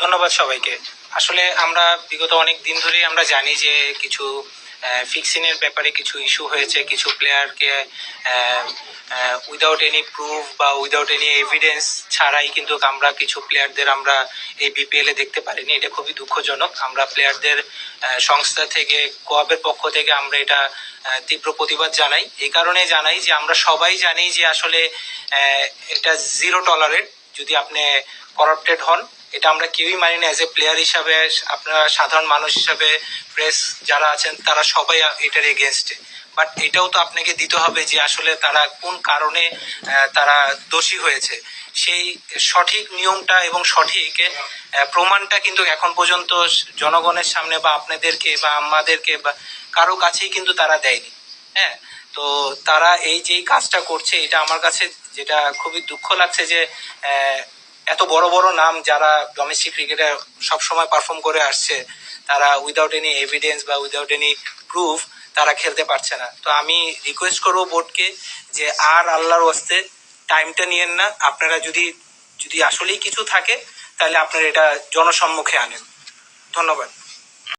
ধন্যবাদ সবাইকে। আসলে আমরা বিগত অনেক দিন ধরেই আমরা জানি যে কিছু ফিক্সিংয়ের ব্যাপারে কিছু ইস্যু হয়েছে, কিছু প্লেয়ারকে উইদাউট এনি প্রুফ বা উইদাউট এনি এভিডেন্স ছাড়াই কিন্তু আমরা কিছু প্লেয়ারদের আমরা এই বিপিএল এ দেখতে পারিনি। এটা খুবই দুঃখজনক। আমরা প্লেয়ারদের সংস্থা থেকে কোয়াবের পক্ষ থেকে আমরা এটা তীব্র প্রতিবাদ জানাই। এই কারণে জানাই যে আমরা সবাই জানি যে আসলে এটা জিরো টলারেট যদি আপনি করাপ্টেড হন এটা আমরা কেউই মানি না অ্যাজ এ প্লেয়ার হিসাবে, আপনারা সাধারণ মানুষ হিসাবে প্রেস যারা আছেন, তারা সবাই এটার এগেনস্টে বাট এটাও তো আপনাকে দিতে হবে যে আসলে তারা কোন কারণে তারা দোষী হয়েছে। সেই সঠিক নিয়মটা এবং সঠিক প্রমাণটা কিন্তু এখন পর্যন্ত জনগণের সামনে বা আপনাদেরকে বা আমাদেরকে বা কারও কাছেই কিন্তু তারা দেয়নি। হ্যাঁ? তো তারা এই যেই কাজটা করছে, এটা আমার কাছে যেটা খুবই দুঃখ লাগছে যে এত বড় বড় নাম যারা ডোমেস্টিক ক্রিকেটে সবসময় পারফর্ম করে আসছে, তারা উইদাউট এনি এভিডেন্স বা উইদাউট এনি প্রুফ তারা খেলতে পারছে না। তো আমি রিকোয়েস্ট করব বোর্ডকে যে আর আল্লাহর ওয়াস্তে টাইমটা নিয়েন না। আপনারা যদি যদি আসলেই কিছু থাকে, তাহলে আপনারা এটা জনসম্মুখে আনেন। ধন্যবাদ।